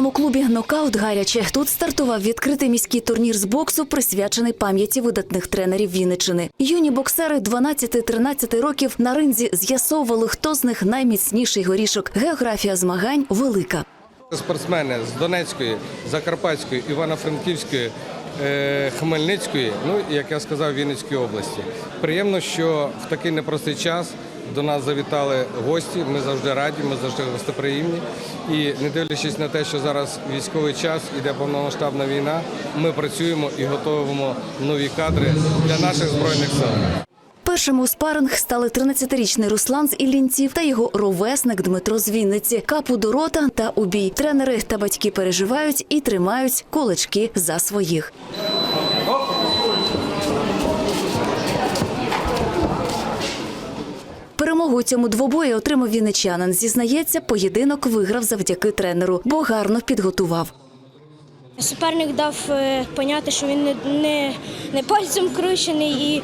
спортивному клубі Нокаут гаряче тут стартував відкритий міський турнір з боксу, присвячений пам'яті видатних тренерів Вінничини. Юні боксери 12-13 років на ринзі з'ясовували, хто з них найміцніший горішок. Географія змагань велика. Спортсмени з Донецької, Закарпатської, Івано-Франківської, е, Хмельницької, ну як я сказав, Вінницької області. Приємно, що в такий непростий час до нас завітали гості. Ми завжди раді, ми завжди гостеприємні. І не дивлячись на те, що зараз військовий час, іде повномасштабна війна, ми працюємо і готуємо нові кадри для наших збройних сил. Першими у спаринг стали 13-річний Руслан з Іллінців та його ровесник Дмитро з Вінниці. Капу до рота та убій. Тренери та батьки переживають і тримають кулачки за своїх. У цьому двобої отримав вінничанин. Зізнається, поєдинок виграв завдяки тренеру, бо гарно підготував. Суперник дав е, поняти, що він не, не, не пальцем кручений, і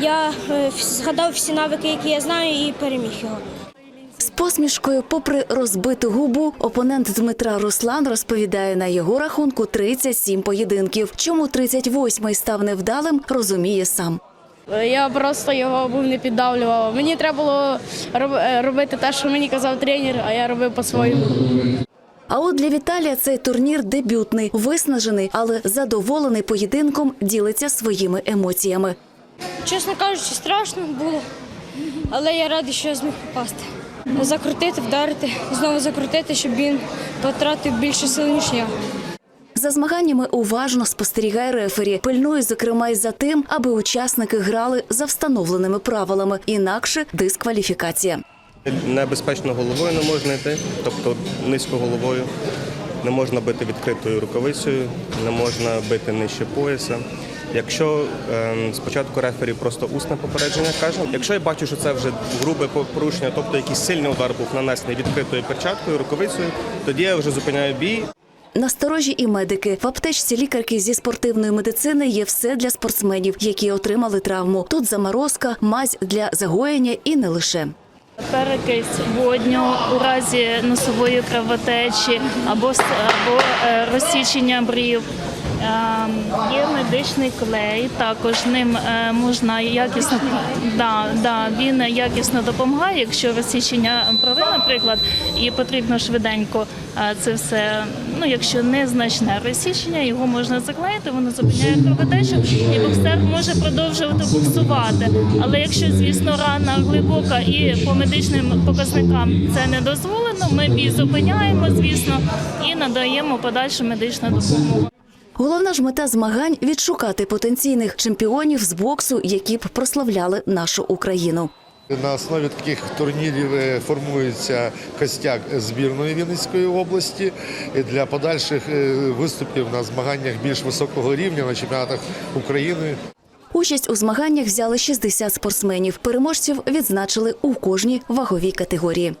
я е, згадав всі навики, які я знаю, і переміг його. З посмішкою, попри розбиту губу, опонент Дмитра Руслан розповідає на його рахунку 37 поєдинків. Чому 38-й став невдалим, розуміє сам. Я просто його був не піддавлював. Мені треба було е, робити те, що мені казав тренер, а я робив по-своєму. А от для Віталія цей турнір дебютний, виснажений, але задоволений поєдинком ділиться своїми емоціями. Чесно кажучи, страшно було, але я радий, що я зміг попасти. Закрутити, вдарити, знову закрутити, щоб він потратив більше сил, ніж я. За змаганнями уважно спостерігає рефері, пильнує, зокрема, й за тим, аби учасники грали за встановленими правилами, інакше дискваліфікація. Небезпечно головою не можна йти, тобто низько головою. Не можна бити відкритою рукавицею, не можна бити нижче пояса. Якщо ем, спочатку рефері просто усне попередження каже, якщо я бачу, що це вже грубе порушення, тобто якийсь сильний удар був нанесений відкритою перчаткою, рукавицею, тоді я вже зупиняю бій Насторожі і медики в аптечці лікарки зі спортивної медицини є все для спортсменів, які отримали травму. Тут заморозка, мазь для загоєння і не лише. Перекись водню у разі носової кровотечі або, або е, розсічення брів. Ем, Є медичний клей, також ним е, можна якісно да, да, він якісно допомагає, якщо розсічення брови, наприклад, і потрібно швиденько е, це все. Ну, якщо незначне розсічення, його можна заклеїти, воно зупиняє кровотечу, і боксер може продовжувати боксувати. Але якщо, звісно, рана глибока і по медичним показникам це не дозволено, ми бій зупиняємо, звісно, і надаємо подальшу медичну допомогу. Головна ж мета змагань відшукати потенційних чемпіонів з боксу, які б прославляли нашу Україну. На основі таких турнірів е, формується костяк збірної Вінницької області для подальших е, виступів на змаганнях більш високого рівня на чемпіонатах України. Участь у змаганнях взяли 60 спортсменів. Переможців відзначили у кожній ваговій категорії.